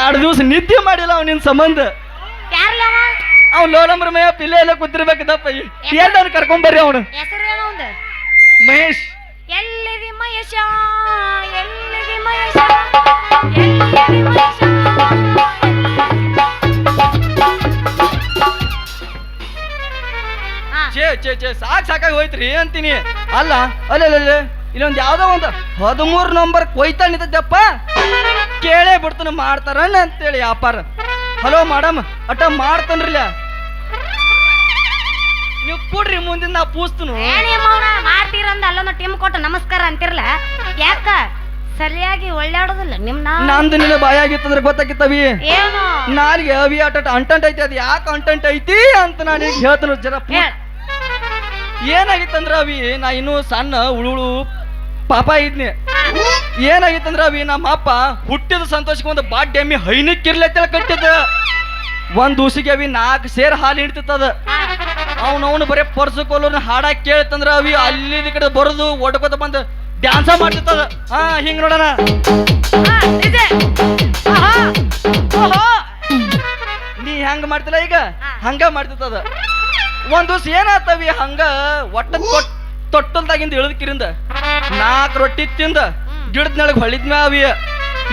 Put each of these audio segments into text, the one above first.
ಎರಡು ದಿವಸ ನಿದ್ದೆ ಮಾಡಿಲ್ಲ ಅವ್ನ ನಿನ್ ಸಂಬಂಧ. ಯಾರ್ಲವ? ಅವ್ನು ಲೋ ನಂಬರ್ ಮೇ ಪಿಲ್ಲೆ ಎಲ್ಲ ಕೂತಿರ್ಬೇಕದಪ್ಪ ಎಲ್ಲಾರು ಕರ್ಕೊಂಬರ್ರಿ ಅವನು. ಹೆಸರೇನು ಅವಂದ? ಮಹೇಶ್. ಎಲ್ಲಿದಿ ಮಹೇಶ? ಎಲ್ಲಿದಿ ಮಹೇಶ? ಎಲ್ಲಿದಿ ಮಹೇಶ? ಹಾ, ಚೇ ಚೇ ಚೇ ಸಾಕ್ ಸಾಕಾಗಿ ಹೋಯ್ತ್ರಿ ಅಂತೀನಿ? ಅಲ್ಲ ಅಲ್ಲೇ ಇಲ್ಲೊಂದ್ ಯಾವುದೋ ಒಂದು ಹದಿಮೂರು ನಂಬರ್ ಕೊಯ್ತಾ ಇದ್ದಪ್ಪ ಕೇಳೇ ಬಿಡ್ತಾನ ಮಾಡ್ತಾರನ ಅಂತೇಳಿ ವ್ಯಾಪಾರ. ಹಲೋ ಮೇಡಮ್ ಅಟ ಮಾಡ್ತಾನ್ರಿಲ್ಲ? ನೀವು ಕೊಡ್ರಿ ಮುಂದಿನ ನಾ ಪೂಸ್ತನು ಮಾಡ್ತೀರಂದ ಅಲ್ಲೊಂದು ಟೀಮ್ ಕೊಟ್ಟು ನಮಸ್ಕಾರ ಅಂತಿರ್ಲ. ಯಾಕ? ಸರಿಯಾಗಿ ಒಳ್ಳಾಡೋದಿಲ್ಲ ನಿಮ್ ನಂದು ನಿನ್ನ ಬಾಯಾಗಿತ್ತಂದ್ರೆ ಗೊತ್ತಾಗಿತ್ತವಿ. ಏನು? ನಾಲ್ಗೆ ಅವಿ ಅಟ ಅಂಟಂಟ್ ಐತಿ ಅದು ಯಾಕೆ ಅಂಟಂಟ್ ಐತಿ ಅಂತ ನಾನು ಹೇಳ್ತಾನ ಜರ ಏನಾಗಿತ್ತಂದ್ರ ಅವಿ ನಾ ಇನ್ನೂ ಸಣ್ಣ ಉಳುಳು ಪಾಪ ಇದ್ನಿ. ಏನಾಗಿತ್ತಂದ್ರ ಅವಿ ನಮ್ಮ ಅಪ್ಪ ಹುಟ್ಟಿದ ಸಂತೋಷಕ್ಕೆ ಒಂದು ಬಾಡ್ ಎಮ್ಮಿ ಹೈನಕ್ಕಿರ್ಲತ್ತಲ್ಲ ಕಟ್ಟಿದ ಒಂದ್ ದೂಸಿಗೆ ಅವಿ ನಾಲ್ಕು ಸೇರ್ ಹಾಲು ಹಿಡ್ತಿತ್ತದ ಅವನವನು ಬರೀ ಪರ್ಸು ಕೊಲ್ಲೋರ್ನ ಹಾಡಾಕ್ ಕೇಳ್ತಂದ್ರ ಅವಿ ಅಲ್ಲಿ ಕಡೆ ಬರೋದು ಒಡ್ಕೋತ ಬಂದು ಡ್ಯಾನ್ಸ ಮಾಡ್ತಿತ್ತದ ಹಾ ಹಿಂಗ್ ನೋಡೋಣ. ನೀ ಹೆಂಗ ಮಾಡ್ತಿಲ್ಲ ಈಗ. ಹಂಗ ಮಾಡ್ತಿತ್ತದ ಒಂದ್ ದಿವ್ಸ ಏನಾತವಿ ಹಂಗ? ಒಟ್ಟ ತೊಟ್ಟಲ್ದಾಗಿಂದ ಇಳಿದಕಿರಿಂದ ನಾಲ್ಕು ರೊಟ್ಟಿ ತಿಂದ ಗಿಡದ ನೆಳಗೆ ಹೊಳಿದ್ಮ್ಯಾ ಅವಿ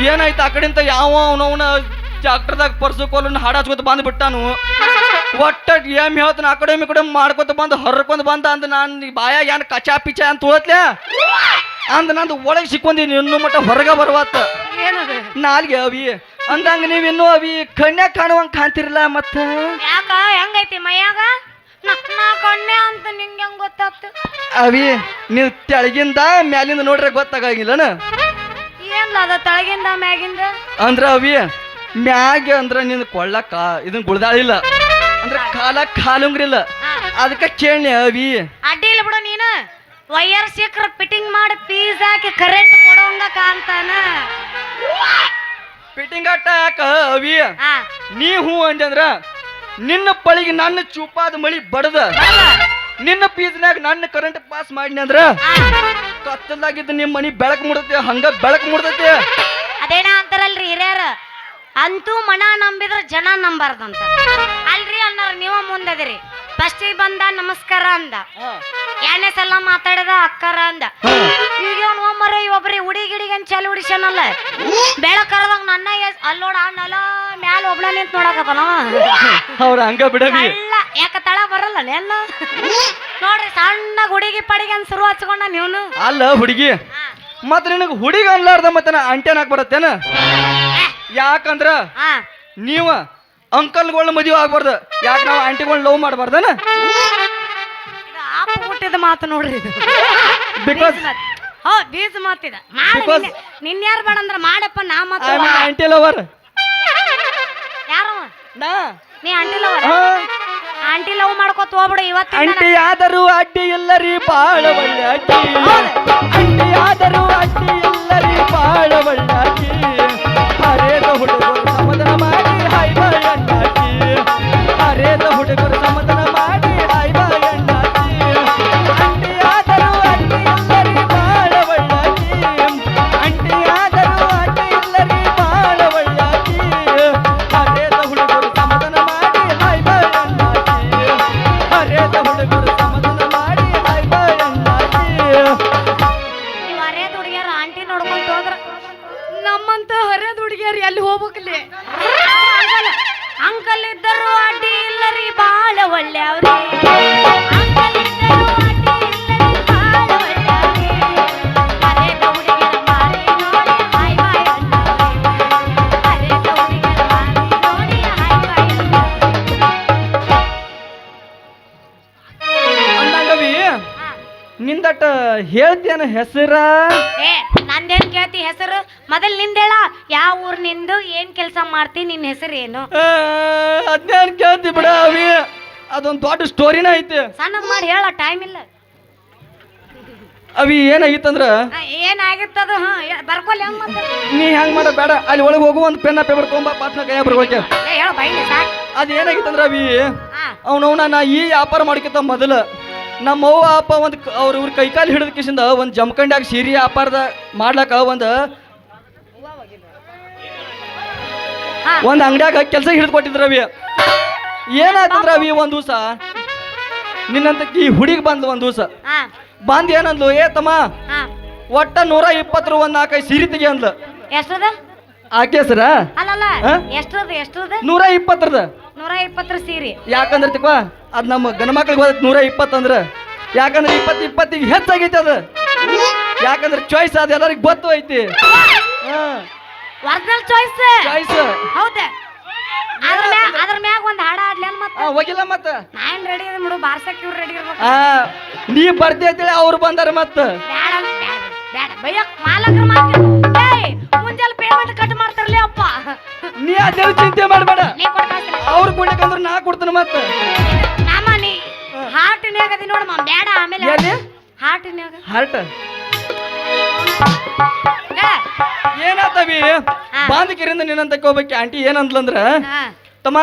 ಏನಾಯ್ತು ಆ ಕಡೆಯಿಂದ ಯಾವ ಅವನವನ ಟ್ಯಾಕ್ಟರ್ದಾಗ ಪರ್ಸು ಕೋಲನ್ನ ಹಾಡ ಹಚ್ಕೊತ ಬಂದ್ ಬಿಟ್ಟಾನು. ಒಟ್ಟ ಏಮ್ ಹೇಳ್ತಾನ ಆ ಕಡೆ ಈ ಕಡೆ ಮಾಡ್ಕೊತ ಬಂದು ಹರ್ಕೊಂಡ್ ಬಂದ ಅಂದ ನಾನು ಬಾಯ ಏನ್ ಕಚಾ ಪಿಚ ಅಂತ ಹೋತ್ಲೆ? ಅಂದ ನಂದು ಒಳಗೆ ಸಿಕ್ಕೊಂದಿನಿ ಇನ್ನು ಮಟ್ಟ ಹೊರಗೆ ಬರುವತ್ತ. ನಾಲ್ಗೆ ಅವಿ. ಅಂದಂಗ ನೀವು ಇನ್ನೂ ಅವಿ. ಕಣ್ಣೆ ಕಾಣುವಂಗ ಕಾಣ್ತಿರಲ್ಲ ಮತ್ತ? ಯಾಕ? ಹೆಂಗೈತಿ ಮೈಯಾಗ? ನಾ ಕಣ್ಣೆ ಅಂತ ನಿಂಗೆ ಹೆಂಗ್ ಗೊತ್ತಾತು? ಅವಿ ನೀವು ತೆಳಗಿಂದ ಮ್ಯಾಲಿಂದ ನೋಡ್ರೆ ಗೊತ್ತಾಗಿಲ್ಲನ ಏನ್ಲ ಅದ ತಳಗಿಂದ ಮ್ಯಾಗಿಂದ? ಅಂದ್ರ ಅವಿ ಮ್ಯಾಗ ಅಂದ್ರ ನಿನ್ ಕೊಳ್ಳಕ್ಕ ಇದನ್ ಗುಳ್ದಾಳಿಲ್ಲ ಅಂದ್ರ ಕಾಲ ಕಾಲುಂಗ್ರಿಲ್ಲ ಇಲ್ಲ. ಅದಕ್ಕ ಕೇಳಿ ಅವಿ. ಅಡ್ಡಿ ಇಲ್ಲ ಬಿಡು ನೀನು. ವೈಯರ್ ಸಿಕ್ರ ಫಿಟ್ಟಿಂಗ್ ಮಾಡಿ ಪೀಸ್ ಹಾಕಿ ಕರೆಂಟ್ ಕೊಡೋಂಗ ಕಾಣ್ತಾನ. ಫಿಟ್ಟಿಂಗ್ ಅಟ್ಟ ಯಾಕ ಅವಿ. ನೀ ಹೂ ಅಂದ್ರ ನಿನ್ನ ಪಳಿಗೆ ನನ್ನ ಚೂಪಾದ ಮಳಿ ಬಡದ? ನಿನ್ನ ಪೀಸ್ನಾಗ ನನ್ನ ಕರೆಂಟ್ ಪಾಸ್ ಮಾಡಿ ಅಂದ್ರ? ಕತ್ತಲಾಗಿದ್ದ ಕತ್ತಲಾಗಿದ್ದು ನಿಮ್ಮ ಮನಿ ಬೆಳಕ್ ಮುಡತೆ ಹಂಗ ಬೆಳಕ್ ಮುಡ್ತೈತಿ ಅದೇನ ಅಂತಾರಲ್ರಿ ಹಿರಿಯರ? ಅಂತೂ ಮನ ನಂಬಿದ್ರ ಜನ ನಂಬಾರ್ದಂತ. ಅಲ್ರಿ ಅನ್ನಾರ ನೀವ ಮುಂದದಿರಿ. ಫಸ್ಟಿಗೆ ಬಂದ ನಮಸ್ಕಾರ ಅಂದ. ಎರಡನೇ ಸಲ ಮಾತಾಡಿದ ಅಕ್ಕರ ಅಂದ. ಈಗ ಒಮ್ಮರ ಒಬ್ರಿ ಹುಡಿ ಗಿಡಿಗೆ ಚಾಲು ಹುಡಿಸನಲ್ಲ ಬೆಳಕರದಾಗ ನನ್ನ ಎಸ್ ಅಲ್ಲೋಡ ಅಣ್ಣಲ್ಲ ಮ್ಯಾಲ ಒಬ್ಳ ನಿಂತ ನೋಡಕತ್ತಾನವ ಅವ್ರ ಹಂಗ ಬಿಡವಿ. ಅಲ್ಲ ಯಾಕ ತಳ ಬರಲ್ಲ ನೆಲ್ಲ ನೋಡ್ರಿ ಸಣ್ಣ ಹುಡುಗಿ ಪಡಿಗೆ ಅಂತ ಶುರು ಹಚ್ಕೊಂಡ ನೀವನು ಅಲ್ಲ ಹುಡುಗಿ. ಮತ್ತೆ ನಿನಗ ಹುಡುಗ ಅನ್ಲಾರ್ದ ಮತ್ತೆ ನಾ ಅಂಟೆನ್ ಹಾಕ್ಬಿಡತ್ತೇನ ಯಾಕಂದ್ರ ಹಾ. ನೀವ ಅಂಕಲ್ಗಳನ್ನ ಮದುವೆ ಆಗ್ಬಾರ್ದು. ಯಾಕೆ ನಾವು ಆಂಟಿಗಳನ್ನ ಲವ್ ಮಾಡಬಾರ್ದನ? ಹುಟ್ಟಿದ ಮಾತು ನೋಡ್ರಿ ಇದು. ಬಿಕಾಸ್ ಹೋ ಬೀಜ ಮಾತಿದ Because- ನಿನ್ನ ಯಾರು ಬೇಡ ಅಂದ್ರ ಮಾಡಪ್ಪ ನಾ ಮಾತು ಐ ಆಂಟಿ ಲವರ್ ಯಾರು? ನಾ. ನೀ ಆಂಟಿ ಲವ್ ಆಂಟಿ ಲವ್ ಮಾಡ್ಕೋತ ಹೋಗ್ಬಿಡು ಇವತ್ತು ಅಂಟಿ ಆದರೂ ಅಡ್ಡಿ ಇಲ್ಲರಿ ಬಾಳ ಒಳ್ಳೆ ಅಡ್ಡಿ ಅಂಟಿ ಆದರೂ ಅಡ್ಡಿ ಇಲ್ಲರಿ ಬಾಳ ಒಳ್ಳೆ ಅಡ್ಡಿ ಹರೇದ ಹುಡುಗರು ಹೇಳ್ತೇನ ಹೆಸರ? ಏ ನಂದೇನ್ ಕೇಳ್ತಿ ಹೆಸರು? ಮೊದಲ್ ನಿಂದೇಳ. ಯಾವ ಊರ್ ನಿಂದು? ಏನ್ ಕೆಲಸ ಮಾಡ್ತಿ? ನಿನ್ ಹೆಸರು ಏನು ಅದ್ನೇನ್ ಕೇಳ್ತಿ ಬಿಡ ಅವಿ? ಅದೊಂದ್ ದೊಡ್ಡ ಸ್ಟೋರಿನ ಐತಿ. ಸಣ್ಣದ್ ಮಾಡಿ ಹೇಳ ಟೈಮ್ ಇಲ್ಲ. ಅವಿ ಏನಾಗಿತ್ತಂದ್ರ? ಏನಾಗಿತ್ತದು? ಬರ್ಕೊಲ್ಲ ಹೆಂಗ್ ಮತ್ತೆ ನೀ ಹೆಂಗ್ ಮಾಡ ಬೇಡ. ಅಲ್ಲಿ ಒಳಗೆ ಹೋಗು ಒಂದು ಪೆನ್ನ ಪೇಪರ್ ತೊಗೊಂಬ ಪಾತ್ನ ಕೈಯ ಬರ್ಕೊಳಕ್ಕೆ ಏ ಹೇಳ ಬೈಲಿ ಸಾಕ್. ಅದ್ ಏನಾಗಿತ್ತಂದ್ರ ಅವಿ? ಅವನವನ ನಾ ಈ ವ್ಯಾಪಾರ ಮಾಡ್ಕಿತ್ತ ಮೊದಲ. ನಮ್ಮ ಅವ್ವ ಅಪ್ಪ ಒಂದು ಅವ್ರ ಇವ್ರ ಕೈಕಾಲು ಹಿಡಿದ ಕಿಸಿಂದ ಒಂದು ಜಮಖಂಡ್ಯಾಗ ಸೀರೆ ವ್ಯಾಪಾರದ ಮಾಡ್ಲಾಕ ಒಂದು ಒಂದು ಅಂಗಡ್ಯಾಗ ಕೆಲಸ ಹಿಡಿದು ಕೊಟ್ಟಿದ್ರ ಅವಿ ಏನಾಯ್ತಂದ್ರ ಅವಿ ಒಂದು ದಿವಸ? ನಿನ್ನಂತ ಈ ಹುಡುಗಿ ಬಂದ್ಲು ಒಂದು ದಿವಸ. ಬಂದ್ ಏನಂದ್ಲು? ಏ ತಮ್ಮ ಒಟ್ಟ ನೂರ ಇಪ್ಪತ್ತರ ಒಂದ್ ನಾಲ್ಕೈದು ಸೀರೆ ತೆಗಿ ಅಂದ್ಲು. ಆಕೆ ಸರ ನೂರ ಇಪ್ಪತ್ತರದ. ನೂರ ಇಪ್ಪತ್ತರ ಸೀರೆ. ಯಾಕಂದ್ರೆ ತಿಕ್ವಾ ಅದ್ ನಮ್ಮ ಗಂಡ ಮಕ್ಳಿಗೆ ಹೋದ ನೂರ ಇಪ್ಪತ್ತಂದ್ರ ಯಾಕಂದ್ರೆ ಇಪ್ಪತ್ತು ಇಪ್ಪತ್ತಿಗೆ ಹೆಚ್ಚಾಗೈತೆ ಅದು. ಯಾಕಂದ್ರೆ ಚಾಯ್ಸ್ ಅದು ಎಲ್ಲರಿಗೂ ಗೊತ್ತು ಐತಿ. ಒರಿಜಿನಲ್ ಚಾಯ್ಸ್ ಚಾಯ್ಸ್ ಹೌದ. ಅದ್ರ ಮ್ಯಾಗ ಅದ್ರ ಮ್ಯಾಗ ಒಂದು ಹಾಡ ಆಡ್ಲೇನ್ ಮತ್ತ. ಹೋಗಿಲ್ಲ ಮತ್ತ. ನಾನ್ ರೆಡಿ ಅದ ನೋಡು ಬಾರ್ಸಕ್ ಇವ್ರು ರೆಡಿ ಇರ್ಬೇಕು. ಆ ನೀ ಬರ್ತಿ ಅಂತೇಳಿ ಅವ್ರು ಬಂದಾರ ಮತ್ತ. ಬೇಡ ಬೇಡ ಬೈಯಕ್ ಮಾಲಕ್ರ ಮಾತು ಏಯ್ ಪೇಮೆಂಟ್ ಕಟ್ ಮಾಡ್ತಾರಲ್ಲ ಅಪ್ಪ? ನೀ ಅದೇನು ಚಿಂತೆ ಮಾಡಬೇಡ. ನೀ ಕೊಡ್ತಾಸ್ತೀನಿ ಅವ್ರು ಕೊಡ್ಬೇಕಂದ್ರ ನಾ ಕೊಡ್ತೀನಿ ಮತ್ತೆ. ನಾಮ ನೀ ಹಾರ್ಟಿನ್ಯಾಗ ಅದಿ ನೋಡಮ್ಮ ಬೇಡ ಆಮೇಲೆ ಎಲ್ಲಿ? ಹಾರ್ಟಿನ್ಯಾಗ ಹಾರ್ಟ್. ಏನಾತವಿ ಹಾ. ಬಾಂಧಕಿರಿಂದ ನಿನ್ನಂತ ಹೋಗ್ಬೇಕು ಆಂಟಿ ಏನಂದ್ಲಂದ್ರ ತಮ್ಮ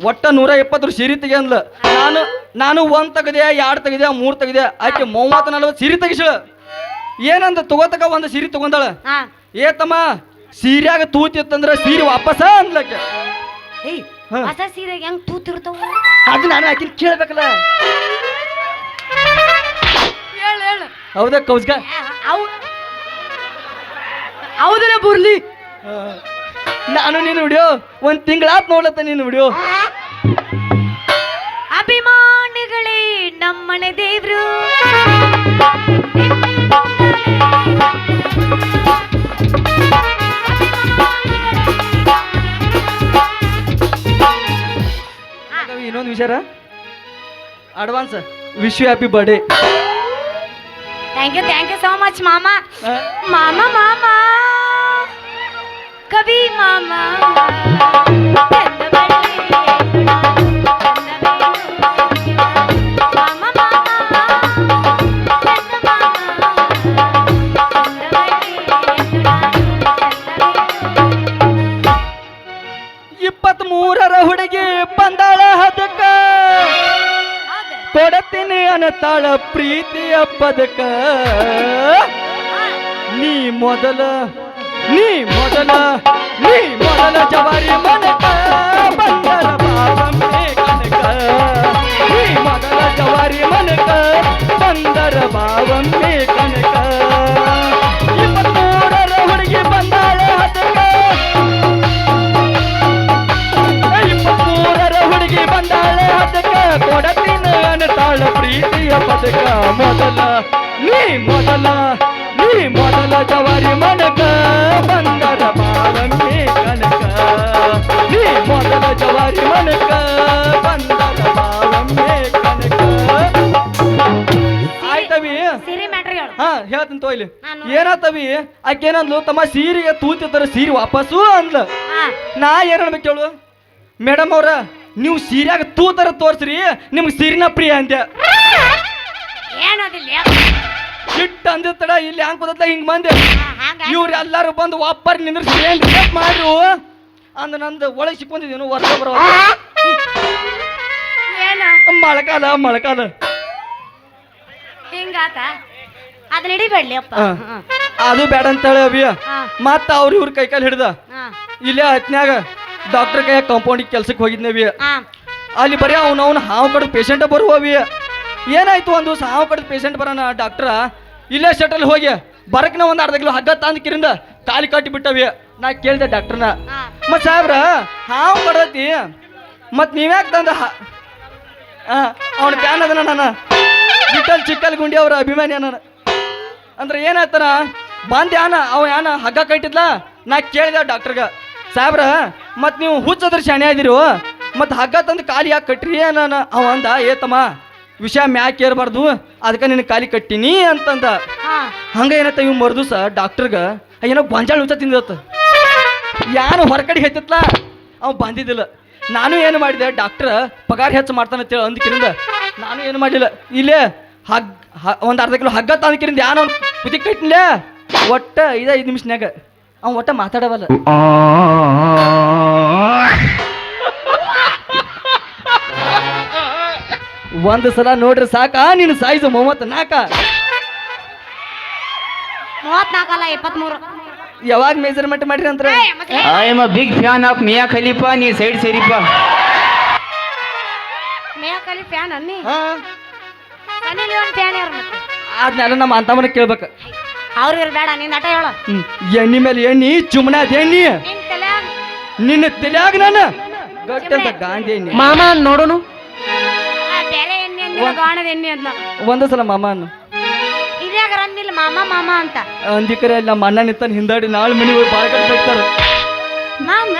ಒಟ್ಟ ನೂರ ಎಪ್ಪತ್ತು ಸೀರೆ ತೆಗೆ ಅಂದ್ಲ ನಾನು ನಾನು ಒಂದ್ ತೆಗದೆ ಎರಡ್ ತೆಗದೆ ಮೂರ್ ತೆಗದೆ ಆಕೆ ಮೂವತ್ತು ನಲ್ವತ್ತು ಸೀರೆ ತೆಗಿಸಳ. ಏನಂದ ತಗೋತಕ ಒಂದು ಸೀರೆ ತಗೊಂಡಾಳ. ಏ ತಮ್ಮ ಸೀರ್ಯಾಗ ತೂತಿತ್ತಂದ್ರೆ ಸೀರೆ ವಾಪಸ್ ಅಂದ್ಲಕ್ಕೆ ಏಯ್ ಹಾ. ಹೊಸ ಸೀರೆಗೆ ಹೆಂಗ್ ತೂತಿರ್ತಾವ? ಅದು ನಾನು ಆಕಿನ ಕೇಳ್ಬೇಕಲ್ಲ. ಹೇಳು ಹೇಳು. ಹೌದಾ ಕೌಸ್ಗ ಅವು ಹೌದಲ್ಲ ಬುರ್ಲಿ? ನಾನು ನೀನು ಹುಡಿಯೋ ಒಂದ್ ತಿಂಗಳಾತ್ ನೋಡ್ಲತ್ತ ನೀನು ಹುಡಿಯೋ ಅಭಿಮಾನಿಗಳೇ ನಮ್ಮನೆ ದೇವ್ರು. ಇನ್ನೊಂದು ವಿಚಾರ? Advance wish you happy birthday thank you thank you so much ಮಾಮ ಮಾಮ ಮಾಮ ಕವಿ ಮಾಮ ಇಪ್ಪತ್ತ್ ಮೂರರ ಹುಡುಗಿ ಬಂದಾಳ. ಹದಕ್ಕ ಕೊಡತೀನಿ ಅನ್ನತಾಳ ಪ್ರೀತಿಯ ಪದಕ. ನೀ ಮೊದಲ ನೀ ಮೊದಲ ನೀ ಮೊದಲ ಜವಾರಿ ಮನಕ. ಬಂದರ ಬಾವಮ್ಮೆ ಕನಕ ನೀ ಮೊದಲ ಜವಾರಿ ಮನಕ. ಬಂದರ ಬಾವಮ್ಮೆ ಮೊದಲ ನೀ ಮೊದಲ ಜವಾರಿ ಮನಕ ಬಂದರ ಬಾಳಮ್ಮೆ ಕನಕ. ನೀ ಮೊದಲ ಜವಾರಿ ಮನಕ ಬಂದರ ಬಾಳಮ್ಮೆ ಕನಕ. ಆಯ್ತವಿ ಹಾ ಹೇಳ್ತೀನಿ ತೋ ಇಲ್ಲಿ. ಏನಾತವಿ ಆಕೇನಂದ್ಲು ತಮ್ಮ ಸೀರೆಗೆ ತೂತಿರ್ತಾರ ಸೀರೆ ವಾಪಸ್ಸು ಅಂದ್ಲು. ನಾ ಏನ್ ಹೇಳ್ಬೇಕು ಹೇಳು ಮೇಡಮ್ ಅವ್ರ ನೀವು ಸೀರ್ಯಾಗ ತೂತರ ತೋರ್ಸ್ರಿ ನಿಮ್ಗೆ ಸೀರಿನ ಪ್ರಿಯ ಅಂದೆ ಏನದಿಲ್ಲ ಇಟ್ಟು ತಡ ಇಲ್ಲಿ ಹಂಗ್ ಕೂದತ್ತ ಹಿಂಗ್ ಬಂದೆ ಹಂಗ ಇವ್ರು ಎಲ್ಲಾರು ಬಂದು ಒಬ್ಬರ್ ನಿಂದ್ರಿಸಿ ಏನ್ ರಿಜೆಕ್ಟ್ ಮಾಡ್ರು? ಅಂದ ನಂದು ಒಳಗೆ ಸಿಕ್ಕೊಂಡಿದ್ದೇನು ವರ್ಷ ಬರೋ ಮಳಕಾಲ ಮಳಕಾಲ ಹಿಂಗಾತ? ಅದನ್ನ ಹಿಡಿಬೇಡ್ಲಿ ಅಪ್ಪ. ಅದು ಬೇಡ ಅಂತ ಹೇಳಿ ಅವಿ ಹಾ. ಮತ್ತ ಅವ್ರ ಇವ್ರ ಕೈ ಕಾಲು ಹಿಡ್ದ ಇಲ್ಲೇ ಹತ್ನ್ಯಾಗ ಡಾಕ್ಟರ್ ಕೈ ಕಾಂಪೌಂಡಿಗೆ ಕೆಲ್ಸಕ್ಕೆ ಹೋಗಿದ್ನವಿ ಅಲ್ಲಿ ಬರೀ ಅವ್ನು ಅವ್ನು ಹಾವು ಕಡ್ದು ಪೇಷಂಟ ಬರುವವಿ ಏನಾಯ್ತು ಒಂದು ಹಾವು ಕಡ್ದು ಪೇಷಂಟ್ ಬರೋಣ ಡಾಕ್ಟ್ರ ಇಲ್ಲೇ ಶಟಲ್ ಹೋಗಿ ಬರಕ್ನ ಒಂದು ಅರ್ಧ ಕಿಲೋ ಹಗ್ಗ ತಂದ ಕಿರಿಂದ ಕಾಲಿ ಕಟ್ಟಿ ಬಿಟ್ಟವಿ. ನಾ ಕೇಳಿದೆ ಡಾಕ್ಟರ್ನ ಮತ್ ಸಾಹೇಬ್ರ ಹಾವು ಮಾಡತಿ ಮತ್ ನೀವ್ಯಾಕೆ ತಂದ ಅವನ ಫ್ಯಾನ್ ಅದನ ನಾನು. ಬಿಟ್ಟಲ್ ಚಿಕ್ಕಲ್ ಗುಂಡಿ ಅವ್ರ ಅಭಿಮಾನಿ ನಾನು. ಅಂದ್ರೆ ಏನಾಯ್ತನ? ಬಂದ ಯಾನ ಅವ ಯಾನ ಹಗ್ಗ ಕಟ್ಟಿದ್ಲ? ನಾ ಕೇಳಿದೆ ಡಾಕ್ಟರ್ಗ. ಸಾಹೇಬ್ರ ಮತ್ ನೀವು ಹುಚ್ಚದ್ರ ಶಾಣೆ ಆದಿರು ಮತ್ ಹಗ್ಗ ತಂದು ಕಾಲಿ ಯಾಕೆ ಕಟ್ರಿ ನಾನು. ಅವ ಅಂದ ಏತಮ್ಮ ವಿಷಯ ಮ್ಯಾಕ್ ಏರ್ಬಾರ್ದು ಅದಕ್ಕೆ ನಿನ್ನ ಕಾಲಿ ಕಟ್ಟಿನಿ ಅಂತಂದ. ಹಾ. ಹಂಗ ಏನತ್ತ ಇವ್ ಮರ್ದುಸ ಡಾಕ್ಟರ್ಗ ಏನೋ ಗೊಂಜಾಳ ಹುಚ್ಚ ತಿಂದಿರತ್ತ. ಯಾನು ಹೊರಗಡೆ ಹೆಚ್ಚತ್ಲ ಅವ್ ಬಂದಿದ್ದಿಲ್ಲ. ನಾನು ಏನು ಮಾಡಿದೆ ಡಾಕ್ಟರ್ ಪಗಾರ ಹೆಚ್ಚು ಮಾಡ್ತಾನೆ ಅಂತೇಳಿ ಅಂದ್ಕಿರಿಂದ ನಾನು ಏನು ಮಾಡಿಲ್ಲ. ಇಲ್ಲೇ ಹಗ್ ಒಂದು ಅರ್ಧ ಕಿಲೋ ಹಗ್ಗ ತಂದ್ಕಿರಿಂದ ಯಾನು ಅವ್ನು ಕುದಿ ಕಟ್ಟಿನ್ಲೇ? ಒಟ್ಟ ಐದು ಐದು ನಿಮಿಷನ್ಯಾಗ. ಅವ್ ಒಟ್ಟ ಮಾತಾಡವಲ್ಲ. ಒಂದು ಸಲ ನೋಡ್ರಿ ಸಾಕ ನೀನು ಸೈಜ್ ಮೂವತ್ ನಾಕ ಮೂವತ್ನಾಲ್ಕಲ್ಲ ಇಪ್ಪತ್ಮೂರು ಯಾವಾಗ ಮೆಜರ್ಮೆಂಟ್ ಮಾಡ್ರಿ ಅಂತ I am a big fan of Mia Khalifa ನೀ ಸೈಡ್ ಸೇರಿಪ್ಪ. ಫ್ಯಾನ್ ಅನ್ನಿ? ಹಾ. ಸನ್ನಿ ಲಿಯೋನ್ ಫ್ಯಾನ್ ಯಾರು ಮತ್ತೆ? ಅದನ್ನೆಲ್ಲ ನಮ್ಮ ಅಂತಮ್ಮನ ಕೇಳ್ಬೇಕು. ಅವ್ರು ಇರ್ಬೇಡ ನೀನ್ ನಟ ಹೇಳು. ಹ್ಮ್ ಎಣ್ಣಿ ಮೇಲೆ ಎಣ್ಣಿ ಚುಮ್ನ ಅದ ಎಣ್ಣಿ ನಿನ್ ತಲೆ ನಿನ್ನ ತಲೆಯಾಗ ನಾನು. ಗಟ್ಟಂತ ಗಾಂಧಿ ಎಣ್ಣಿ. ಮಾಮ ನೋಡೋನು? ಬೇರೆ ಎಣ್ಣೆ ಗಾಣದ ಒಂದ ಸಲ ಮಾಮ ಅನ್ನು ಅಂದಿಲ್ಲ ಮಾಮ ಮಾಮ ಅಂತ? ಅಂದಿಕರೆ ಅಲ್ಲಿ ನಮ್ಮ ಅಣ್ಣ ನಿಂತಾನ ಹಿಂದಾಡಿ ನಾಳೆ ಮನಿ ಹೋಗಿ ಬಾಳ ಕಟ್ಟ ಬೇಕ್ತಾರ ಮಾಮ.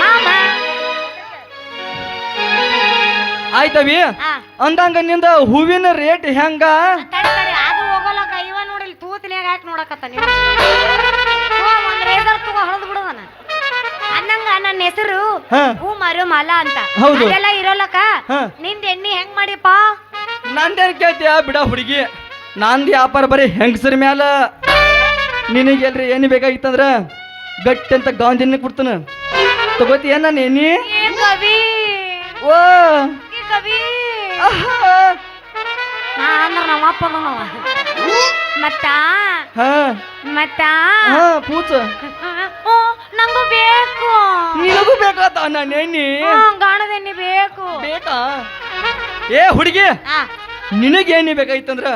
ಮಾಮ. ಆಯ್ತವಿ ಅಂದಂಗ ನಿಂದ ಹೂವಿನ ರೇಟ್ ಹೆಂಗ? ತಡಿ ತಡಿ ಅದು ಹೋಗಲಕ್ಕ ಇವ ನೋಡಿಲ್ ತೂತಿನ್ಯಾಗ ಹಾಕಿ ನೋಡಕತ್ತ ನೀವು ನನ್ನ ಹೆಸರು ಹಾ. ಹೂ ಮರು ಮಾಲ ಅಂತ. ಹೌದು. ಅದೆಲ್ಲ ಇರೋಲಕ್ಕ? ಹಾ. ನಿಂದ ಎಣ್ಣಿ ಹೆಂಗ್ ಮಾಡಿಪ್ಪ ನಂದೇನ್ ಕೇಳ್ತೀಯ? ಬಿಡ ಹುಡುಗಿ. ನಂದು ವ್ಯಾಪಾರ ಬರೀ ಹೆಂಗಸರ ಮ್ಯಾಲ. ನಿನಗೆಲ್ರಿ ಏನು ಬೇಕಾಗಿತ್ತಂದ್ರ ಗಟ್ಟಿ ಅಂತ ಗಾಂಜಿನ ಕೊಡ್ತಾನ. ತಗೋತೀಯ ನಾನು ಎಣ್ಣಿ? ಏ ಕವಿ. ಓ. ಏ ಕವಿ. ಆಹಾ. ನಾ ಅಂದ್ರ ನಮ್ಮ ಅಪ್ಪ ಅದಾನವ. ಮತ್ತ? ಹಾ. ಮತ್ತ? ಹಾ ಪೂಚ ಓ ನಂಗೂ ಬೇಕು. ನಿನಗೂ ಬೇಕಾತ ನಾನು ಎಣ್ಣಿ ಹ್ಮ್, ಗಾಣದ ಎಣ್ಣೆ ಬೇಕು. ಬೇಕಾ? ಏ ಹುಡುಗಿ ಆ, ನಿನಗೆ ಎಣ್ಣೆ ಬೇಕಾಗಿತ್ತಂದ್ರ?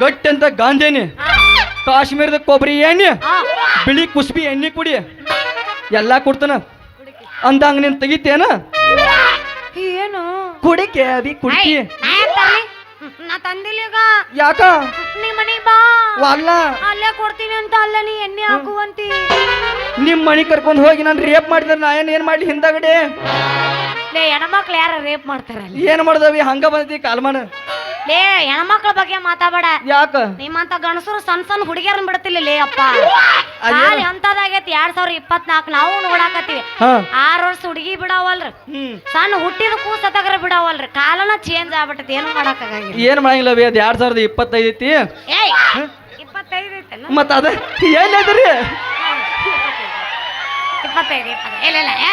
ಗಟ್ಟಿ ಅಂತ ಗಾಂಧೇನಿ ಆ, ಕಾಶ್ಮೀರದ ಕೊಬ್ಬರಿ ಎಣ್ಣೆ ಆ. ಬಿಳಿ ಕುಸ್ಬಿ ಎಣ್ಣೆ ಕುಡಿ. ಎಲ್ಲಾ ಕೊಡ್ತಾನ. ಅಂದಂಗ ನೀನ್ ತೆಗಿತೇನ? ಏನು? ಕುಡಿಕೆ ಅದಿ ಕುಡಿಕೆ? ಹ್ಮ್, ನಾ ತಂದಿಲ್ಲ ಈಗ ಯಾಕ? ನೀ ಮನಿಗ್ ಬಾ. ಅಲ್ಲ. ಅಲ್ಲೇ ಕೊಡ್ತೀನಿ ಅಂತ ಅಲ್ಲ ನೀ ಎಣ್ಣೆ ಹಾಕುವಂತಿ. ನಿಮ್ ಮನಿ ಕರ್ಕೊಂಡ್ ಹೋಗಿ ನಾನು ರೇಪ್ ಮಾಡಿದ್ರೆ ನಾ ಏನ್ ಏನ್ ಮಾಡ್ಲಿ ಹಿಂದಾಗಡೆ? ಲೇ ಹೆಣ್ಮಕ್ಳು ಯಾರ ರೇಪ್ ಮಾಡ್ತಾರ ಅಲ್ಲಿ? ಏನ್ ಮಾಡ್ದವಿ? ಹಂಗ ಬಂದೈತಿ ಕಾಲ್ಮಾನ. ಲೇ ಹೆಣ್ಮಕ್ಳ ಬಗ್ಗೆ ಮಾತಾಡಬೇಡ ಯಾಕ? ನಿಮ್ಮಂತ ಗಣಸರು ಸಣ್ಣ ಸಣ್ಣ ಹುಡುಗಿಯರನ್ನ ಬಿಡ್ತಿಲ್ಲ ಲೇ ಅಪ್ಪ? ಕಾಲ್ ಎಂತದಾಗೈತಿ ಎರಡ್ ಸಾವಿರ ಇಪ್ಪತ್ನಾಲ್ಕು ನಾವು ನೋಡಾಕತ್ತೀವಿ. ಆರ್ ವರ್ಷ ಹುಡುಗಿ ಬಿಡಾವಲ್ರಿ. ಸಣ್ಣ ಹುಟ್ಟಿದ ಕೂಸತಗ್ರ ಬಿಡಾವಲ್ರಿ. ಕಾಲನ ಚೇಂಜ್ ಆಗ್ಬಿಟ್ಟೈತಿ ಏನ್ ಮಾಡಾಕ ಏನ್ ಮಾಡಂಗಿಲ್ಲ ಬೇ ಅದ್ ಎರಡ್ ಸಾವಿರದ ಇಪ್ಪತ್ತೈದು ಐತಿ. ಏಯ್ ಇಪ್ಪತ್ತೈದು ಐತಲ್ಲ ಮತ್ತ ಅದ ಎಲ್ಲದ್ರಿ ಇಪ್ಪತ್ತೈದು ಇಪ್ಪತ್ತೈದು. ಇಲ್ಲ ಇಲ್ಲ ಏ.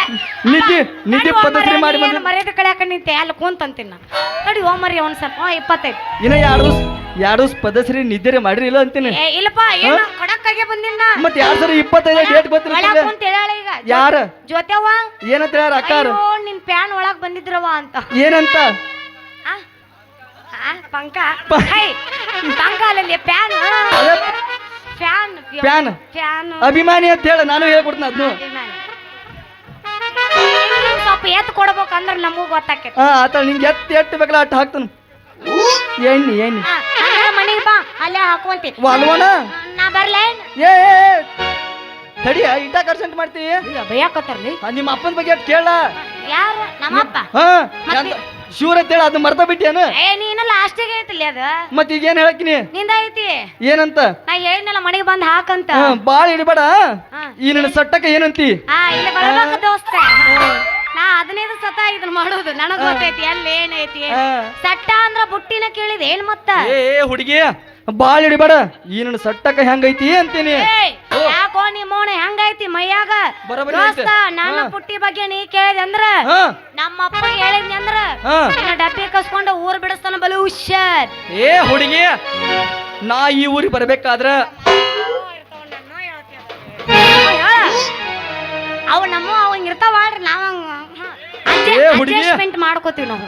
ನಿಧಿ ನಿಧಿ ನಡಿ ಪದ್ಧತಿ ಏನ್ ಮರ್ಯಾದೆ ಕಳ್ಯಾಕ ನಿಂತೆ? ಅಲ್ಲಿ ಕುಂತಂತೀನಿ ನಡಿ ಓ ಮರಿ ಒಂದ್ ಸ್ವಲ್ಪ ಇಪ್ಪತ್ತೈದು. ಇನ್ನ ಎರಡು ದಿವ್ಸ ಎರಡು ದಿವ್ಸ ಪದಸ್ರಿ ನಿದ್ದೆ ಮಾಡ್ರಿ ಇಲ್ಲ ಅಂತೀನಿ. ಏ ಇಲ್ಲಪ್ಪ ಏನು ಕಡಕ್ಕಾಗೆ ಬಂದಿಲ್ಲ. ಮತ್ತೆ ಇಪ್ಪತ್ತೈದು ಡೇಟ್ ಗೊತ್ತಿಲ್ಲ ಒಳಗ್ ಕುಂತ ಹೇಳ ಈಗ. ಯಾರ? ಜೊತೆವ ಏನಂತ ಹೇಳ್ಯಾರ ಅಕ್ಕಾರ? ಅಯ್ಯೋ ನಿನ್ ಪ್ಯಾನ್ ಒಳಗ್ ಬಂದಿದ್ರವ ಅಂತ. ಏನಂತ? ಆ? ಆ, ಪಂಕ. ಹೈ ಪಂಕ ಅಲ್ಲಲ್ಲಿ ಪ್ಯಾನ್. ಅದೇ ಫ್ಯಾನ್ ಫ್ಯಾನ್ ಅಭಿಮಾನಿ ಅಂತ ಹೇಳ ನಾನು ಹೇಳ್ಬಿಡ್ತೀನಿ ಅದನ್ನು. ಸ್ವಲ್ಪ ಎತ್ತು ಕೊಡ್ಬೇಕಂದ್ರೆ ನಮಗೂ ಗೊತ್ತಾಕೈತಿ. ಹಾ ಆತ ನಿಂಗೆ ಎತ್ತು ಎಟ್ಟು ಬೇಕಲ್ಲ ಅಟ್ಟು ಹಾಕ್ತಾನ. ಎಣ್ಣಿ ಎಣ್ಣಿ. ಮನೆಗೆ ಬಾ ಅಲ್ಲೇ ಹಾಕೊಂತಿ. ಅಲ್ವನ ನಾ ಬರ್ಲೇ? ಏ ಏ, ಏ. ತಡಿ ಇಟ್ಟ ಕರ್ಸೆಂಟ್ ಮಾಡ್ತೀವಿ ಭಯ ಆ, ನಿಮ್ಮ ಅಪ್ಪನ ಬಗ್ಗೆ ಅಷ್ಟ್ ಕೇಳ. ಯಾರು? ನಮ್ಮಪ್ಪ? ಹಾ ಮತ್ತೆ? ಶಿವ್ರ ಅಂತ ಹೇಳ ಅದನ್ನ ಮರ್ತ ಬಿಟ್ಟೇನು? ಏ ನೀನ ಲಾಸ್ಟಿಗೆ ಐತಿಲಿ ಅದ? ಮತ್ ಈಗ ಏನ್ ಹೇಳಕಿನ ನಿಂದ ಐತಿ? ಏನಂತ? ನಾ ಹೇಳಿನಲ್ಲ ಮನೆಗೆ ಬಂದ್ ಹಾಕಂತ. ಹಾ ಬಾಳ ಇಡಬೇಡ. ಈ ನನ್ನ ಸಟ್ಟಕ್ಕೆ ಏನಂತಿ? ಆ ಇಲ್ಲಿ ಬರ್ಬೇಕು ದೋಸ್ತ. ನಾ ಹದಿನೈದು ಸತ ಇದನ್ನ ಮಾಡೋದು. ನನಗ್ ಗೊತ್ತೈತಿ ಅಲ್ಲಿ ಏನೈತಿ ಹಾ. ಸಟ್ಟ ಅಂದ್ರ ಬುಟ್ಟಿನ ಕೇಳಿದ ಏನ್ ಮತ್ತ? ಏ ಹುಡುಗಿ. ಬಾಳ ಹಿಡಿಬೇಡ. ಈ ನನ್ನ ಸಟ್ಟಕ ಹೆಂಗೈತಿ ಅಂತೀನಿ. ಯಾಕೋ ನಿಮ್ಮೋಣ ಹೆಂಗೈತಿ ಮೈಯಾಗ? ಬರೋಬ್ಬರಿ ದೋಸ್ತ ಐತೆ. ನನ್ನ ಹಾ. ಪುಟ್ಟಿ ಬಗ್ಗೆ ನೀ ಕೇಳಿದೆ ಅಂದ್ರ ಹಾ. ನಮ್ಮ ಅಪ್ಪ ಹೇಳಿದ್ನಿ ಅಂದ್ರ ಹಾ. ನಿನ್ನ ಡಬ್ಬಿ ಕಸ್ಕೊಂಡು ಊರ್ ಬಿಡಿಸ್ತಾನ ಬಲು ಹುಷಾರ್. ಏ ಹುಡುಗಿ ನಾ ಈ ಊರಿಗೆ ಬರ್ಬೇಕಾದ್ರ ಅವ್ ನಮ್ಮ ಅವಂಗ ಇರ್ತಾವಾಳ್ರಿ ನಾವ್ ಏ ಹುಡ್ಗಿ. ಅಡ್ಜಸ್ಟ್ಮೆಂಟ್ ಮಾಡ್ಕೋತೀವಿ ನಾವು.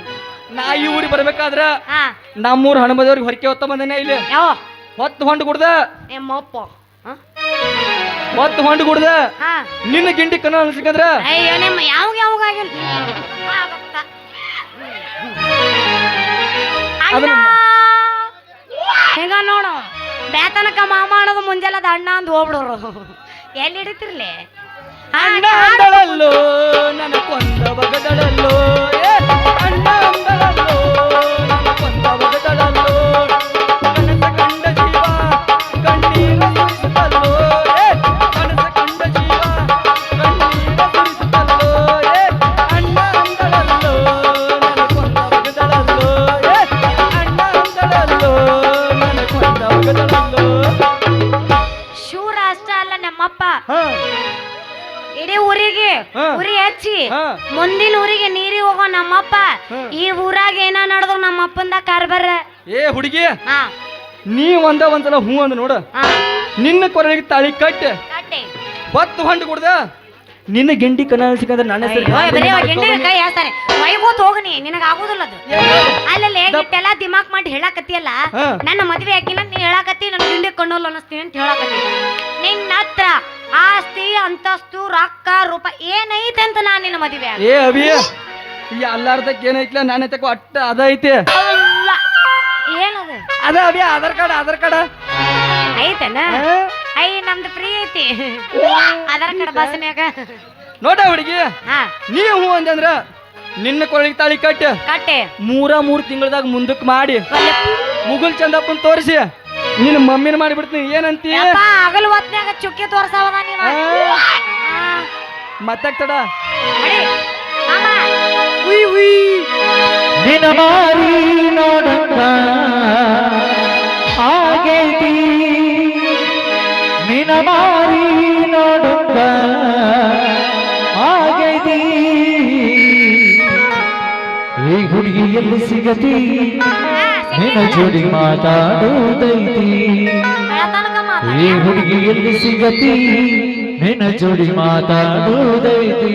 ನಾ ಈ ಊರಿಗೆ ಬರ್ಬೇಕಾದ್ರ ಹಾ. ನಮ್ಮೂರ್ ಹಣಮದವ್ರಿಗೆ ಹೊರಕೆ ಹೊತ್ತ ಬಂದೇನೆ ಇಲ್ಲಿ. ಯಾವ? ಹೊತ್ತು ಹೊಂಡ್ ಕುಡ್ದ? ನಿಮ್ಮಪ್ಪ ಹಾ? ಹೊತ್ತು ಹೊಂಡು ಕುಡ್ದ? ಹಾ. ನಿನ್ನ ಗಿಂಡಿ ಕನ್ನ ಅನ್ಸಿಕಂದ್ರ ಅಯ್ಯೋ ನಿಮ್ಮ ಯಾವಾಗ ಯಾವಾಗ ಆಗಿಲ್ಲ? ಅದನ್ನ- ಹೆಂಗ ನೋಡು? ಬೇತನಕ ಮಾಮ ಅನ್ನೋದು ಅಣ್ಣ ಅಂದ್ ಹೋಗ್ಬಿಡೋರು. ಎಲ್ಲಿ ಹಿಡಿತಿರ್ಲಿ? ಅಣ್ಣ ಅಂದಳಲ್ಲೋ ನನ್ನ ಕೊಂದ ಬಗದಳಲ್ಲೋ ಏ, ಅಣ್ಣ ಮುಂದಿನ ಊರಿಗೆ ನೀರಿ ಹೋಗೋ ನಮ್ಮಪ್ಪ. ಈ ಊರಾಗ ಏನ ನಡೆದ್ರು ನಮ್ಮಪ್ಪಂದ ಕಾರ್ಬಾರ? ಏ ಹುಡುಗಿ ಹಾ. ನೀ ಒಂದ ಒಂದ್ಸಲ ಹೂ ಅಂದ ನೋಡ. ನಿನ್ನ ಕೊರಳಿಗೆ ತಾಳಿ ಕಟ್ಟಿ. ಕಟ್ಟಿ. ಹೊತ್ತು ಹೊಂಡು ಕುಡ್ದ. ನಿನ್ನ ಗೆಂಡಿ ಕನ ಸಿಕ್ಕಂದ್ರೆ ನನ್ನ ಬರೀ ಹೆಂಡತಿ ಕೈ ಹೇಳ್ತಾರೆ ಮೈಗೋತ್ ಹೋಗ್ನಿ ನಿನಗ ಆಗುದಿಲ್ಲ ಅದು. ಅಲ್ಲಲ್ಲಿ ಇಟ್ಟೆಲ್ಲ ದಿಮಾಕ್ ಮಾಡಿ ಹೇಳಾಕತ್ತಿಯಲ್ಲ ನನ್ನ ಮದ್ವೆ ಹಾಕಿನ ನೀ ಹೇಳಾಕತ್ತಿ ನನ್ನ ಗಿಂಡಿ ಕಣ್ಣೋಲ್ ಅನ್ನಿಸ್ತೀನಿ ಅಂತ ಹೇಳಾಕತ್ತಿ. ನಿನ್ನ ಹತ್ರ ಆಸ್ತಿ ಅಂತಸ್ತು ರೊಕ್ಕ ರೂಪ ಏನೈತೆ ಅಂತ ನಾನು ನಿನ್ನ ಮದುವೆ ಏ ಅಭಿ ಈ ಅಲ್ಲಾರ್ದಕ್ಕೆ ಏನೈತ್ಲ ನನ್ನ ತಕ್ಕ ಅಟ್ಟ ಅದ ಐತಿ. ಅಲ್ಲ ಏನದು? ಅದ ಅಭಿ ಆಧಾರ್ ಕಾರ್ಡ್ ಆಧಾರ್ ಕಾರ್ಡ್. ಐತನ? ಐ ನಮ್ದು ಫ್ರೀ ಐತಿ. ಆಧಾರ್ ಕಾರ್ಡ್ ಬಸ್ನ್ಯಾಗ ನೋಡ ಹುಡುಗಿ ಹಾ. ನೀ ಹೂ ಅಂದಂದ್ರ ನಿನ್ನ ಕೊರಳಿಗೆ ತಾಳಿ ಕಟ್ಟಿ. ಕಟ್ಟೆ. ಮೂರ ಮೂರ್ ತಿಂಗಳದಾಗ ಮುಂದಕ್ಕೆ ಮಾಡಿ. ಮುಗುಲ್ ಚಂದಪ್ಪನ್ ತೋರಿಸಿ. ನಿನ್ನ ಮಮ್ಮಿನ ಮಾಡಿಬಿಡ್ತೀನಿ ಏನಂತಿ? ಯಪ್ಪ ಹಗಲು ಹೊತ್ನ್ಯಾಗ ಚುಕ್ಕಿ ತೋರ್ಸವನ ನೀವ ಹಾ. ಮತ್ತಾಗ್ತಡ ನಿನ ಮಾರಿ ನೋಡಂಗ ಆಗೈತಿ ನಿನ ಮಾರಿ ನೋಡಂಗ ಆಗೈತಿ ಈ ಹುಡುಗಿ ಎಲ್ಲಿ ಸಿಗತಿ ನಿನ್ನ ಜೋಡಿ ಮಾತಾಡೋದೈತಿ. ಈ ಹುಡುಗಿ ಎಲ್ಲಿ ಸಿಗತಿ ನಿನ್ನ ಜೋಡಿ ಮಾತಾಡೋದೈತಿ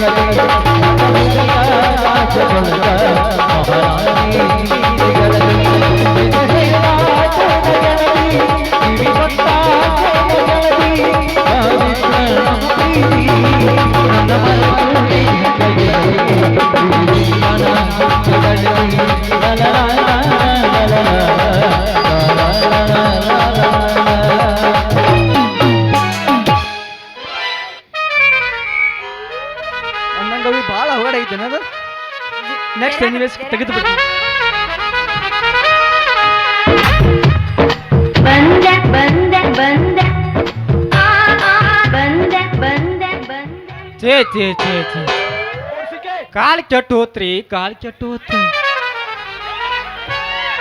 चलता चलता महाराज ಎನಿವೇಸ್ ತೆಗೆದು ಬಿಡ್ತೀನಿ ಬಂದ ಬಂದ ಬಂದ. ಆ, ಬಂದ ಬಂದೆ ಬಂದೆ ಬಂದೆ. ಛೇ ಛೇ ಛೇ ಛೇ. ಕಾಲ್ ಕೆಟ್ಟು ಹೋತ್ರಿ ಕಾಲ್ ಕೆಟ್ಟು ಹೋತ್ರಿ.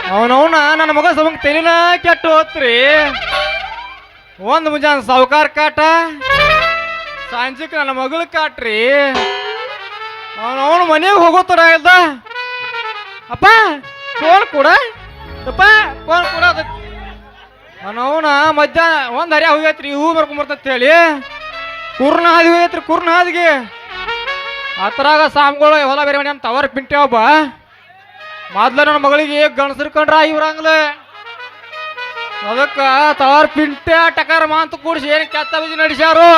ಅವನವನ ನನ್ನ ಮಗ ಸಮಂಗ್ ತೆಲಿನ ಕೆಟ್ಟು ಹೋತ್ರಿ. ಒಂದು ಮುಂಜಾನೆ ಸಾವುಕಾರ ಕಾಟ ಸಾಂಜಿಕ್ ನನ್ನ ಮಗಳು ಕಾಟ್ರಿ. ಅವನವನು ಮನೆಗೆ ಹೋಗೋತರ ಇಲ್ದ ಅಪ್ಪ ಫೋನ್ ಕೂಡ. ಅಪ್ಪ ಫೋನ್ ಕೂಡ ಅವನವನ ಮಧ್ಯಾಹ್ನ ಒಂದು ಹರಿ ಹೋಗೈತ್ರಿ ಹೂ ಬರ್ಕೊಂಬರ್ತೈತೆ ಹೇಳಿ. ಕುರ್ನ ಹಾದಿ ಹೋಗೈತ್ರಿ ಕುರ್ನ ಹಾದಿಗೆ ಆತರಾಗ ಸಾಮ್ಗಳು ಹೊಲ ಬೇರೆ ಮನೆ ತವರ್ ಪಿಂಟೆ ಒಬ್ಬ. ಮೊದ್ಲ ನನ್ನ ಮಗಳಿಗೆ ಗಣಸರು ಕಂಡ್ರ ಇವ್ರಂಗ್ಲ ಅದಕ್ಕ ತವರ್ ಪಿಂಟೆ, ಟಕಾರ ಮಾಂತ ಕೂಡಿಸಿ ಏನು ಕೆತ್ತ ಬಿದ್ದು ನಡೆಸ್ಯಾರು.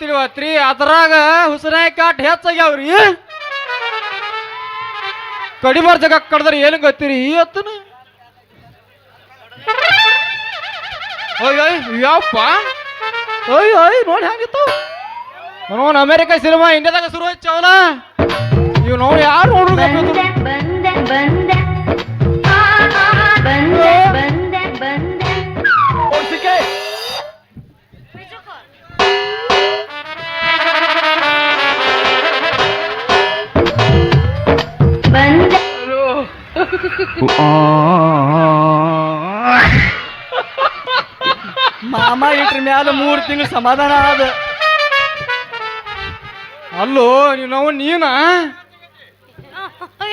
ಗೊತ್ತಿಲ್ವತ್ರಿ? ಅದ್ರಾಗ ಹುಸನಾಯಿ ಕಾಟ್ ಹೆಚ್ಚಾಗ್ಯಾವ್ರಿ. ಕಡಿಮಾರ್ ಜಾಗ ಕಡ್ದ್ರೆ ಏನು ಗೊತ್ತೀರಿ ಈ ಹೊತ್ತನ? ಓಯ್ ಓಯ್ ಯಪ್ಪ ಓಯ್ ಓಯ್, ನೋಡಿ ಹೆಂಗಿತ್ತು. ನೋಡ್ ಅಮೇರಿಕ ಸಿನಿಮಾ ಇಂಡಿಯಾದಾಗ ಶುರು ಹಚ್ಚವಲ್ಲ ಇವ್ ನೋಡಿ ಯಾರು ನೋಡ್ರು ಮಾಮ ಇಟ್ರ ಮ್ಯಾಲ ಮೂರು ತಿಂಗಳು ಸಮಾಧಾನ ಆದ. ಅಲ್ಲೋ ನೀನು ನೀನ?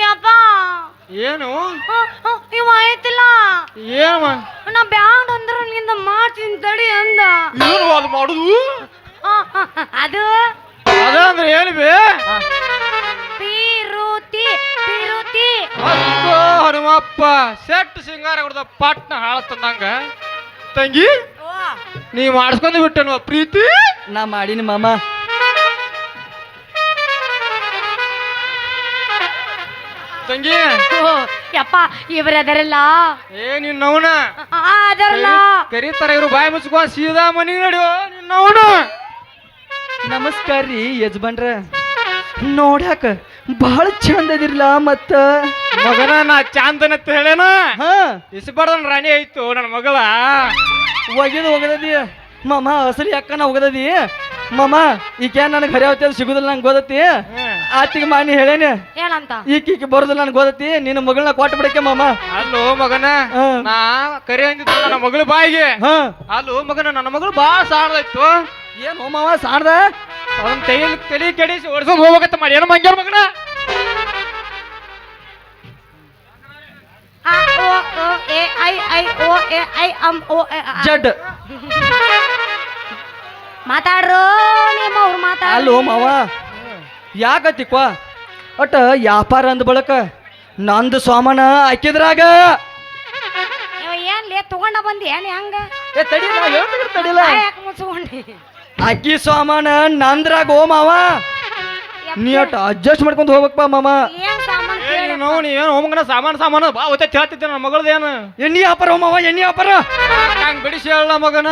ಯಪ್ಪ. ಏನು? ಇವ ಆಯ್ತಿಲ್ಲ. ಏನು ನಾ ಬ್ಯಾಂಡ್ ಅಂದ್ರ ನಿಂದ ಮಾಡ್ತೀನಿ ತಡಿ ಅಂದ. ಏನು ಅದು ಮಾಡುದು? ಅದು. ಅದಂದ್ರೆ ಏನು ಬೇ? ಪಿರುತಿ ಪಿರುತಿ ಅಕ್ಕೋ ಹನುಮಪ್ಪ ಸೆಟ್ ಸಿಂಗಾರ ಹೊಡೆದ ಪಾಟ್ನ ಹಾಳ ತಂದಂಗ. ತಂಗಿ ನೀ ಮಾಡಿಸ್ಕೊಂಡು ಬಿಟ್ಟನು ಪ್ರೀತಿ? ನಾ ಮಾಡೀನಿ ಮಾಮ. ತಂಗಿ. ಓ, ಯಪ್ಪ ಇವ್ರ ಅದರಲ್ಲ ಏ ನಿನ್ನವನ. ಆ, ಅದರಲ್ಲ. ಕರೀತಾರ ಇವ್ರು ಬಾಯಿ ಮುಚ್ಕೋ ಸೀದಾ ಮನಿ ನಡಿಯೋ ನಿನ್ನವನ. ನಮಸ್ಕಾರ ರೀ ಯಜಮಾನ್ರ. ನೋಡ್ಯಾಕ ಬಹಳ ಚಂದ ಅದಿರ್ಲ ಮತ್ತ? ಮಗನ ನಾ ಚಾಂದನ ಹೇಳೇನ? ಇಸ್ಬಾರ್ದನ್ ರಾಣಿ ಆಯ್ತು ನನ್ನ ಮಗಳ. ಒಗೆದು ಒಗದದಿ. ಮಾಮ ಹಸರಿ ಅಕ್ಕನ ಒಗದದಿ. ಮಾಮ ಈಕೆ ನನಗೆ ಹರಿಯಾವತಿ ಅದು ಸಿಗುದಿಲ್ಲ ನಂಗೆ ಗೊತ್ತತಿ. ಆತಿಗೆ ಮಾನಿ ಹೇಳೇನೆ. ಹೇಳಂತ? ಈಕೀಕೆ ಬರೋದಿಲ್ಲ ನನ್ಗೆ ಗೊತ್ತತಿ. ನಿನ್ನ ಮಗಳನ್ನ ಕೊಟ್ಟು ಬಿಡಕ್ಕೆ ಮಾಮ. ಅಲ್ಲೋ ಮಗನ ನಾ ಕರಿ ಅಂದಿದ್ದು ನನ್ನ ಮಗಳ ಬಾಯಿಗೆ. ಅಲ್ಲೋ ಮಗನ ನನ್ನ ಮಗಳು ಬಾಳ ಸಾಣದಾಯ್ತು. ಏನು ಮಾವ ಸಾಡ್ದ ಅವನ್ ತೈಲ್ ತಲೆ ಕೆಡಿಸಿ ಓಡಿಸೋದು ಹೋಗ್ಬೇಕಂತ ಮಾಡಿ. ಏನು ಮಂಗ್ಯಾರ ಮಗನ ಆ, ಓ, ಓ, ಎ, ಐ, ಐ, ಓ, ಎ, ಐ, ಅಂ, ಓ, ಎ, ಆ. ಜಡ್. ಮಾತಾಡ್ರು ನಿಮ್ಮ ಅವ್ರು ಮಾತಾಡ ಅಲ್ಲೋ ಮಾವ ಯಾಕತ್ತಿಕ್ವ? ಒಟ್ಟ ವ್ಯಾಪಾರ ಅಂದ ಬಳಕ ನಂದು ಸಾಮಾನ ಹಾಕಿದ್ರಾಗ. ಏನ್ ಲೇ ತಗೊಂಡ ಬಂದಿ? ಏನ್ ಹೆಂಗ? ಏ ತಡಿಲ್ಲ ಹೇಳ್ತಿದ್ರು ತಡಿಲ್ಲ ಯಾಕೆ ಮುಚ್ಕೊಂಡಿ? ಅಕ್ಕಿ ಸಾಮಾನ ನಂದ್ರಾಗ ಓ ಮಾವ ನೀ ಅಟ್ ಅಡ್ಜಸ್ಟ್ ಮಾಡ್ಕೊಂಡು ಹೋಗ್ಬೇಕಪ್ಪ ಮಾಮ. ಏನ್ ಸಾಮಾನ್ ಕೇಳಿ. ನಾವು ಏನು ಹೋಮಗನ ಸಾಮಾನು ಸಾಮಾನು ಬಾ ಒತ್ತೆ ಹೇಳ್ತಿದ್ದೆ ನನ್ನ ಮಗಳದೇನು ಎಣ್ಣಿ ವ್ಯಾಪಾರ ಮಾವ ಎಣ್ಣಿ ವ್ಯಾಪಾರ ಹಂಗೆ ಬಿಡಿಸಿ ಹೇಳ ಮಗನ.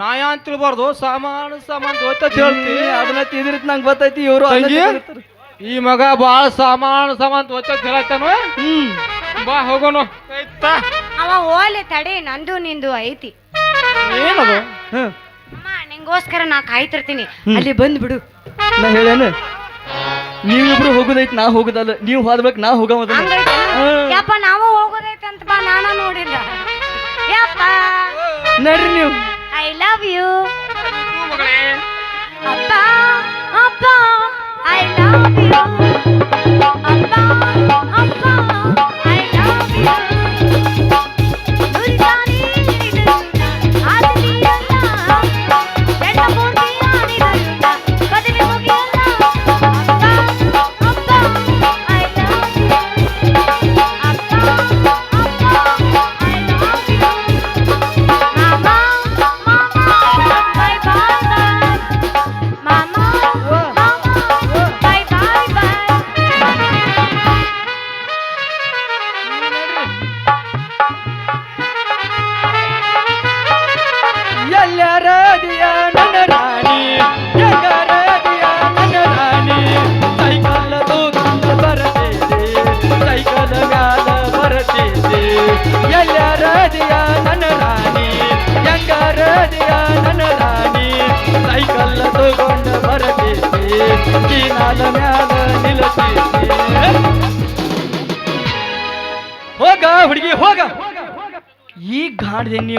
ನಾ ಯಾನ್ ತಿಳ್ಬಾರ್ದು. ಸಾಮಾನು ಸಾಮಾನು ಒತ್ತೆ ಹೇಳ್ತಿ ಅದನ್ನ ತಿದ್ರಿತ್ ನಂಗೆ ಗೊತ್ತೈತಿ ಇವರು ಈ ಮಗ ಬಾಳ ಸಾಮಾನು ಸಾಮಾನು ಒತ್ತೆ ಹೇಳತ್ತಾನು ಹ್ಮ್. ಬಾ ಹೋಗೋಣ ಆಯ್ತಾ? ಅವ ಹೋಲಿ ತಡಿ ನಂದು ನಿಂದು ಐತಿ. ಏನದು? ಅಮ್ಮ ನಿಂಗೋಸ್ಕರ ನಾ ಕಾಯ್ತಿರ್ತೀನಿ. ಅಲ್ಲಿ ಬಂದ್ ಬಿಡು ನಾ ಹೇಳೇನು. ನೀವಿಬ್ರು ಹೋಗುದೈತ್ ನಾ ಹೋಗುದಲ್ಲ. ನೀವು ಹೋದ್ಬೇಕು ನಾ ಹೋಗ ಯಪ್ಪ ನಾವು ಹೋಗೋದೈತೆ ಅಂತ ಬಾ ನಾನ ನೋಡಿಲ್ಲ. ಯಪ್ಪ. ನಡ್ರಿ ನೀವು. ಐ ಲವ್ ಯು ಅಪ್ಪ ಅಪ್ಪ ಐ ಲವ್ ಯು ಅಪ್ಪ ಅಪ್ಪ.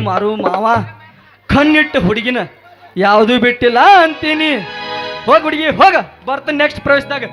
ಮಾರು ಮಾವ ಕಣ್ಣಿಟ್ಟು ಹುಡುಗಿನ ಯಾವುದೂ ಬಿಟ್ಟಿಲ್ಲ ಅಂತೀನಿ. ಹೋಗ ಹುಡುಗಿ ಹೋಗ ಬರ್ತ ನೆಕ್ಸ್ಟ್ ಪ್ರವೇಶದಾಗ.